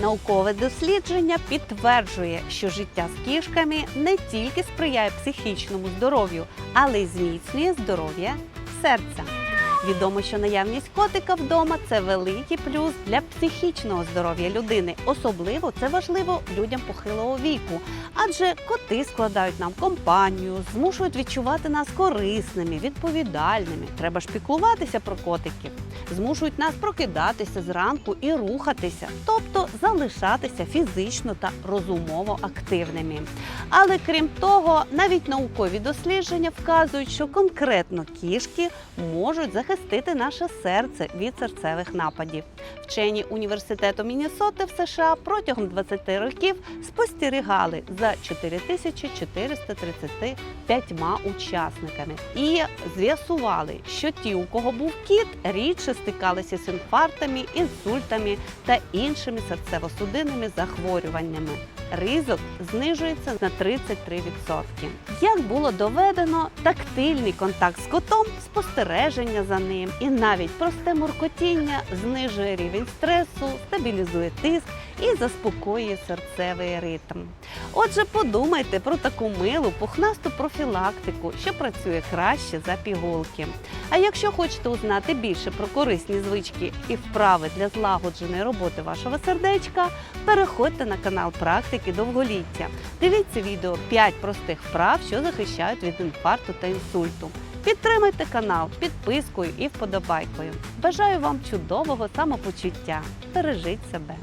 Наукове дослідження підтверджує, що життя з кішками не тільки сприяє психічному здоров'ю, але й зміцнює здоров'я серця. Відомо, що наявність котика вдома це великий плюс для психічного здоров'я людини. Особливо це важливо людям похилого віку, адже коти складають нам компанію, змушують відчувати нас корисними, відповідальними. Треба ж піклуватися про котиків, змушують нас прокидатися зранку і рухатися, тобто залишатися фізично та розумово активними. Але крім того, навіть наукові дослідження вказують, що конкретно кішки можуть захистити наше серце від серцевих нападів. Вчені університету Міннесоти в США протягом 20 років спостерігали за 4435 учасниками і з'ясували, що ті, у кого був кіт, рідше стикалися з інфарктами, інсультами та іншими серцево-судинними захворюваннями. Ризик знижується на 33%. Як було доведено, тактильний контакт з котом, спостереження за ним і навіть просте муркотіння знижує рівень стресу, стабілізує тиск і заспокоює серцевий ритм. Отже, подумайте про таку милу пухнасту профілактику, що працює краще за пігулки. А якщо хочете узнати більше про корисні звички і вправи для злагодженої роботи вашого сердечка, переходьте на канал практики довголіття. Дивіться відео 5 простих вправ, що захищають від інфаркту та інсульту. Підтримайте канал підпискою і вподобайкою. Бажаю вам чудового самопочуття. Бережіть себе.